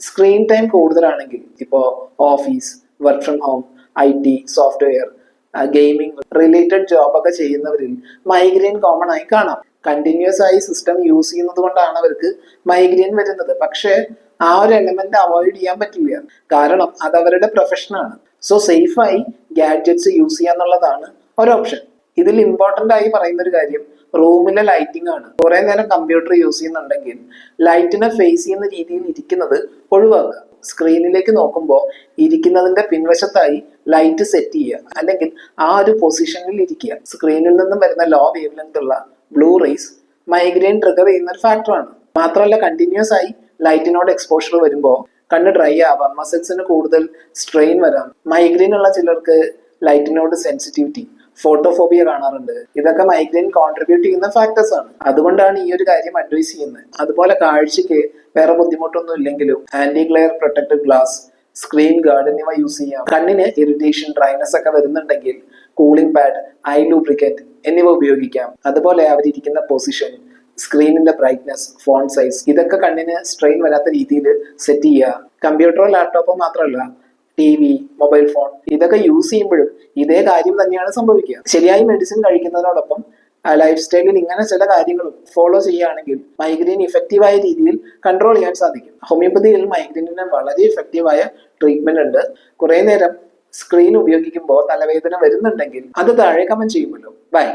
Screen time കൂടുതലാണെങ്കിൽ ഇപ്പോൾ office work from home I T software gaming related ജോബൊക്കെ ചെയ്യുന്നവരിൽ migraine common ആയി കാണാം. കണ്ടിന്യൂസ് ആയി സിസ്റ്റം യൂസ് ചെയ്യുന്നത് കൊണ്ടാണ് അവർക്ക് മൈഗ്രെയിൻ വരുന്നത്. പക്ഷേ ആ ഒരു എലമെന്റ് അവോയ്ഡ് ചെയ്യാൻ പറ്റില്ല. കാരണം അത് അവരുടെ പ്രൊഫഷനാണ് സോ സേഫായി ഗാഡ്ജറ്റ്സ് യൂസ് ചെയ്യാന്നുള്ളതാണ് ഒരു ഓപ്ഷൻ ഇതിൽ ഇമ്പോർട്ടന്റ് ആയി പറയുന്ന ഒരു കാര്യം റൂമിലെ ലൈറ്റിംഗ് ആണ്. കുറെ നേരം കമ്പ്യൂട്ടർ യൂസ് ചെയ്യുന്നുണ്ടെങ്കിൽ ലൈറ്റിനെ ഫേസ് ചെയ്യുന്ന രീതിയിൽ ഇരിക്കുന്നത് ഒഴിവാക്കുക. സ്ക്രീനിലേക്ക് നോക്കുമ്പോൾ ഇരിക്കുന്നതിന്റെ പിൻവശത്തായി ലൈറ്റ് സെറ്റ് ചെയ്യുക. അല്ലെങ്കിൽ ആ ഒരു പൊസിഷനിൽ ഇരിക്കുക. സ്ക്രീനിൽ നിന്നും വരുന്ന ലോ വേവ് ലെങ്ത് ഉള്ള ബ്ലൂ റേസ് മൈഗ്രെയിൻ ട്രിഗർ ചെയ്യുന്ന ഒരു ഫാക്ടറാണ് മാത്രമല്ല കണ്ടിന്യൂസ് ആയി ലൈറ്റിനോട് എക്സ്പോഷർ വരുമ്പോൾ കണ്ണ് ഡ്രൈ ആവാം മസിൽസിന് കൂടുതൽ സ്ട്രെയിൻ വരാം. മൈഗ്രെയിൻ ഉള്ള ചിലർക്ക് ലൈറ്റിനോട് സെൻസിറ്റിവിറ്റി ഫോട്ടോഫോബിയ കാണാറുണ്ട്. ഇതൊക്കെ മൈഗ്രെയിൻ കോൺട്രിബ്യൂട്ട് ചെയ്യുന്ന ഫാക്ടേഴ്സ് ആണ്. അതുകൊണ്ടാണ് ഈ ഒരു കാര്യം അഡ്വൈസ് ചെയ്യുന്നത്. അതുപോലെ കാഴ്ചയ്ക്ക് വേറെ ബുദ്ധിമുട്ടൊന്നും ഇല്ലെങ്കിലും anti glare protected glass screen guard എന്നിവ യൂസ് ചെയ്യാം. കണ്ണിന് ഇറിറ്റേഷൻ ഡ്രൈനസ് ഒക്കെ വരുന്നുണ്ടെങ്കിൽ കൂളിംഗ് പാഡ് ഐ ലൂബ്രിക്കറ്റ് എന്നിവ ഉപയോഗിക്കാം. അതുപോലെ അവരിരിക്കുന്ന പൊസിഷൻ സ്ക്രീനിന്റെ ബ്രൈറ്റ്നസ് ഫോൺ സൈസ് ഇതൊക്കെ കണ്ണിന് സ്ട്രെയിൻ വരാത്ത രീതിയിൽ സെറ്റ് ചെയ്യുക. കമ്പ്യൂട്ടറോ ലാപ്ടോപ്പോ മാത്രമല്ല ടി വി മൊബൈൽ ഫോൺ ഇതൊക്കെ യൂസ് ചെയ്യുമ്പോഴും ഇതേ കാര്യം തന്നെയാണ് സംഭവിക്കുക. ശരിയായി മെഡിസിൻ കഴിക്കുന്നതിനോടൊപ്പം ലൈഫ് സ്റ്റൈലിൽ ഇങ്ങനെ ചില കാര്യങ്ങളും ഫോളോ ചെയ്യുകയാണെങ്കിൽ മൈഗ്രെയിൻ ഇഫക്റ്റീവായ രീതിയിൽ കൺട്രോൾ ചെയ്യാൻ സാധിക്കും. ഹോമിയോപ്പതിയിൽ മൈഗ്രെയിനിന് വളരെ ഇഫക്റ്റീവായ ട്രീറ്റ്മെന്റ് ഉണ്ട്. കുറേ നേരം സ്ക്രീൻ ഉപയോഗിക്കുമ്പോൾ തലവേദന വരുന്നുണ്ടെങ്കിൽ അത് താഴെ കമന്റ് ചെയ്യുമല്ലോ. ബൈ